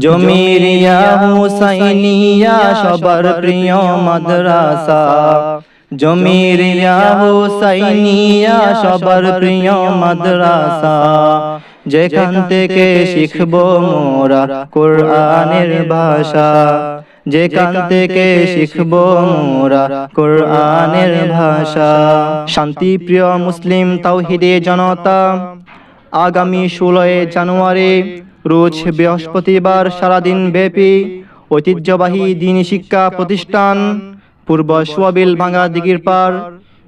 জমিরিয়া হুসাইনিয়া সবার প্রিয় মাদ্রাসা। জমিরিয়া হুসাইনিয়া সবার প্রিয় মাদ্রাসা। যেখান থেকে শিখব মোরা কোরআনের ভাষা। যেখান থেকে শিখব মোরা কোরআনের ভাষা। শান্তি প্রিয় মুসলিম তাওহিদে জনতা। আগামী ষোলোই জানুয়ারি রোজ বৃহস্পতিবার সারাদিন ব্যাপী ঐতিহ্যবাহী দিনী শিক্ষা প্রতিষ্ঠান পূর্ব সোয়াবিল ভাঙ্গা দিঘির পার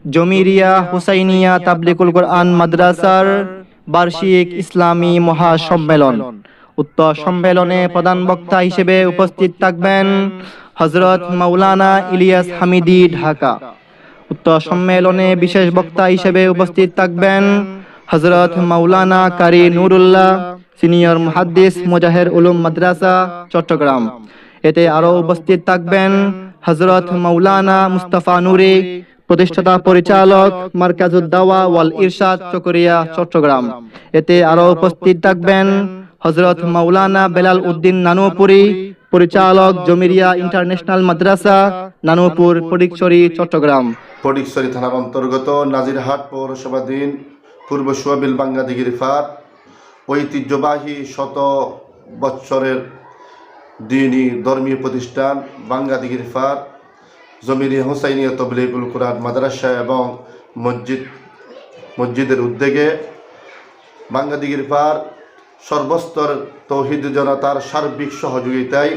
জমিরিয়া হুসাইনিয়া তাবলিকুল কোরআন মাদ্রাসার বার্ষিক ইসলামী মহাসম্মেলন উক্ত সম্মেলনে প্রধান বক্তা হিসেবে উপস্থিত থাকবেন হজরত মাওলানা ইলিয়াস হামিদি ঢাকা। উক্ত সম্মেলনে বিশেষ বক্তা হিসেবে উপস্থিত থাকবেন হজরত মাওলানা কারি নুরুল্লাহ। সিনিয়র মুহাদ্দিস মুজাহের উলুম মাদ্রাসা, চট্টগ্রাম। এতে আরও উপস্থিত থাকবেন হজরত মৌলানা মুস্তাফা নুরি, প্রতিষ্ঠাতা পরিচালক মার্কাজুদ দাওয়া ওয়াল ইরশাদ চকরিয়া, চট্টগ্রাম। এতে আরও উপস্থিত থাকবেন হজরত মৌলানা বেলাল উদ্দিন নানুপুরি, পরিচালক জমিরিয়া ইন্টারন্যাশনাল মাদ্রাসা, নানুপুর ফটিকছড়ি, চট্টগ্রাম। ফটিকছড়ি থানার অন্তর্গত নাজিরহাট পৌরসভাধীন পূর্ব সোয়াবিল বাঙ্গা দিঘির ফার ঐতিহ্যবাহী শত বৎসরের দিনই ধর্মীয় প্রতিষ্ঠান বাঙ্গা দিঘির ফার জমিরি হোসাইনিয়া তবলিগুল কুরআন মাদ্রাসা এবং মসজিদ, মসজিদের উদ্যোগে বাঙ্গা দিঘির পার সর্বস্তর তৌহিদ জনতার সার্বিক সহযোগিতায়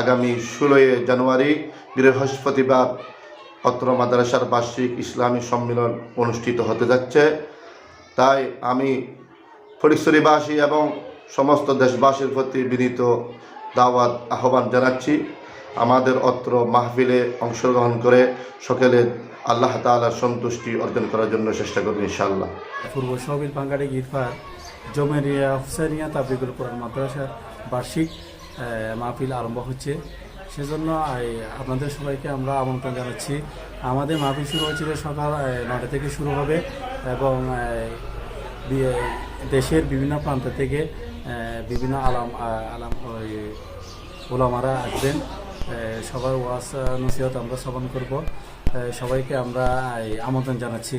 আগামী ষোলোই জানুয়ারি বৃহস্পতিবার অত্র মাদ্রাসার বার্ষিক ইসলামী সম্মেলন অনুষ্ঠিত হতে যাচ্ছে। তাই আমি ফটিকছড়িবাসী এবং সমস্ত দেশবাসীর প্রতি বিনীত দাওয়াত, আহ্বান জানাচ্ছি। আমাদের অত্র মাহফিলে অংশগ্রহণ করে সকলে আল্লাহ তাআলার সন্তুষ্টি অর্জন করার জন্য চেষ্টা করবে, ইনশাআল্লাহ। পূর্ব সবিল বাঙ্গারি গিরফার জমেরিয়া হুসাইনিয়া তাবলিগুল কোরআন মাদ্রাসার বার্ষিক মাহফিল আরম্ভ হচ্ছে। সেজন্য আপনাদের সবাইকে আমরা আমন্ত্রণ জানাচ্ছি। আমাদের মাহফিল শুরু হয়েছিল সকাল নটা থেকে শুরু হবে এবং দেশের বিভিন্ন প্রান্ত থেকে বিভিন্ন আলাম আলাম ওলামারা আসবেন। সবার ওয়াস, নসিহত আমরা শ্রবণ করব। সবাইকে আমরা আমন্ত্রণ জানাচ্ছি।